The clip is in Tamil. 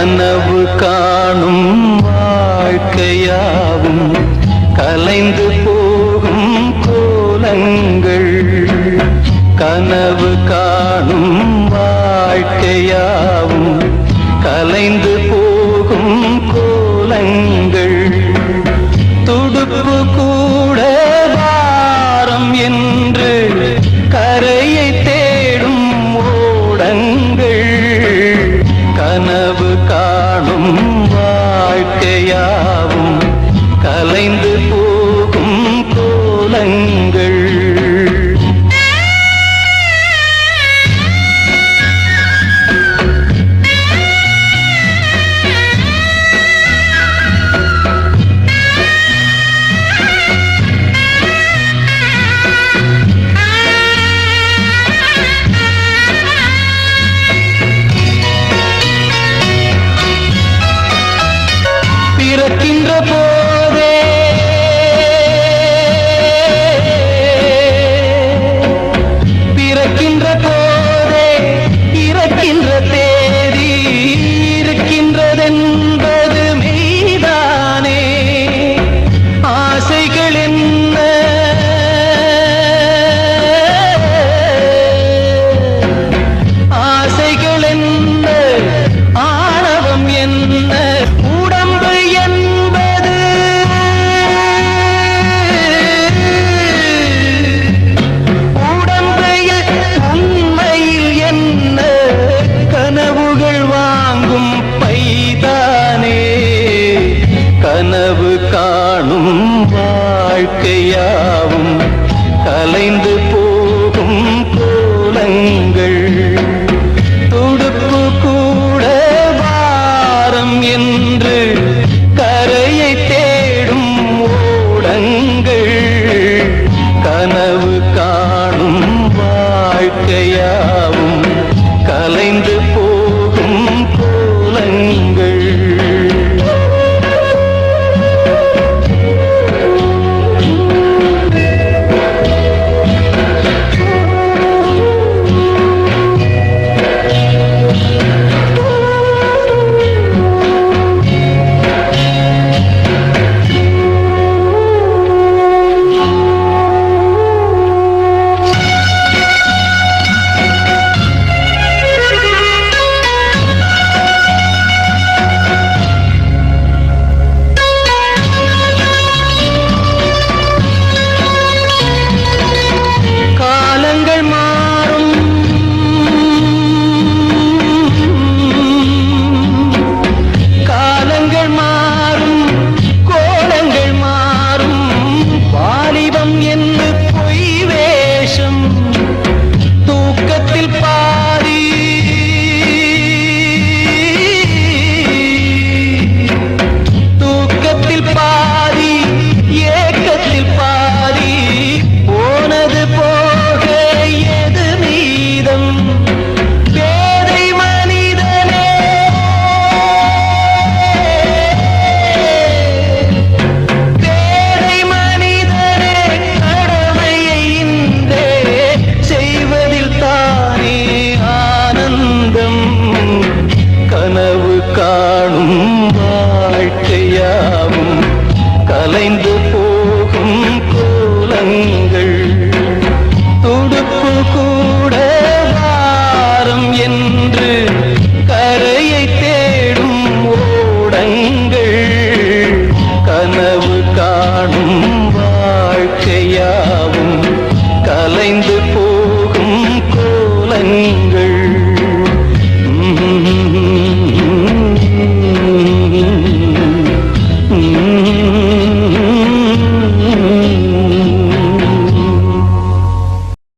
கனவு காணும் வாழ்க்கையாவும் கலைந்து போகும் கோலங்கள். கனவு கா alleen de வாழ்க்கையாவும் கலைந்து Bye. नहीं